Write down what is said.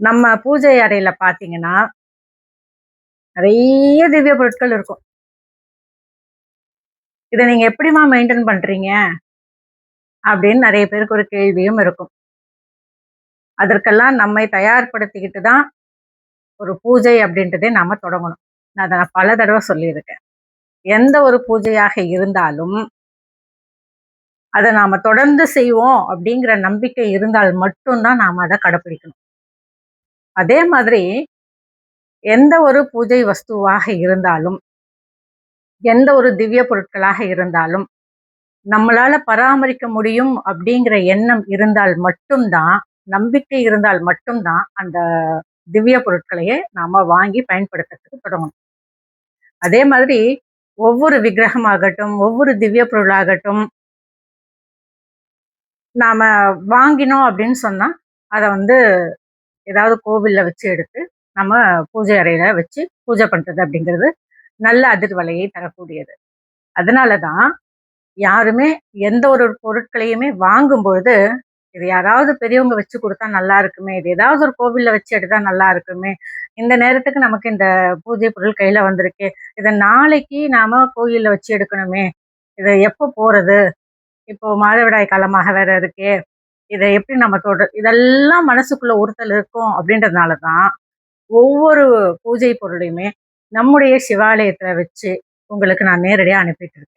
நம்ம பூஜை அறையில பார்த்தீங்கன்னா, நிறைய திவ்ய பொருட்கள் இருக்கும். இதை நீங்க எப்படிம்மா மெயின்டைன் பண்றீங்க? அப்படின்னு நிறைய பேருக்கு ஒரு கேள்வியும் இருக்கும். அதற்கெல்லாம் நம்மை தயார்படுத்திக்கிட்டு தான் ஒரு பூஜை அப்படின்றதே நாம தொடங்கணும். நான் அதை நான் பல தடவை சொல்லியிருக்கேன். எந்த ஒரு பூஜையாக இருந்தாலும் அதை நாம தொடர்ந்து செய்வோம் அப்படிங்கிற நம்பிக்கை இருந்தால் மட்டும் தான் நாம அதை கடைபிடிக்கணும் அதே மாதிரி எந்த ஒரு பூஜை வஸ்துவாக இருந்தாலும், எந்த ஒரு திவ்ய பொருட்களாக இருந்தாலும், நம்மளால பராமரிக்க முடியும் அப்படிங்கிற எண்ணம் இருந்தால் மட்டும் தான், நம்பிக்கை இருந்தால் மட்டும் தான் அந்த திவ்ய பொருட்களையே நாம வாங்கி பயன்படுத்துறதுக்கு தொடங்கணும். அதே மாதிரி ஒவ்வொரு விக்கிரகமாகட்டும், ஒவ்வொரு திவ்ய பொருளாகட்டும் நாம வாங்கினோம் அப்படின்னு சொன்னா, அதை வந்து ஏதாவது கோவிலில் வச்சு எடுத்து, நம்ம பூஜை அறையில் வச்சு பூஜை பண்ணுறது அப்படிங்கிறது நல்ல அதிர்வலையை தரக்கூடியது. அதனால தான் யாருமே எந்த ஒரு பொருட்களையுமே வாங்கும்பொழுது, இது யாராவது பெரியவங்க வச்சு கொடுத்தா நல்லா இருக்குமே, இது ஏதாவது ஒரு கோவிலில் வச்சு எடுத்தா நல்லா இருக்குமே, இந்த நேரத்துக்கு நமக்கு இந்த பூஜை பொருள் கையில் வந்திருக்கே, இதை நாளைக்கு நாம் கோயிலில் வச்சு எடுக்கணுமே, இதை எப்போ போகிறது இப்போ மாதவிடாய் காலமாக வேற இருக்கே, இதை எப்படி நம்ம தொட இதெல்லாம் மனசுக்குள்ள ஒருத்தல் இருக்கும் அப்படின்றதுனால தான், ஒவ்வொரு பூஜை பொருளையுமே நம்முடைய சிவாலயத்தில் வச்சு உங்களுக்கு நான் நேரடியாக அனுப்பிட்டு இருக்கேன்.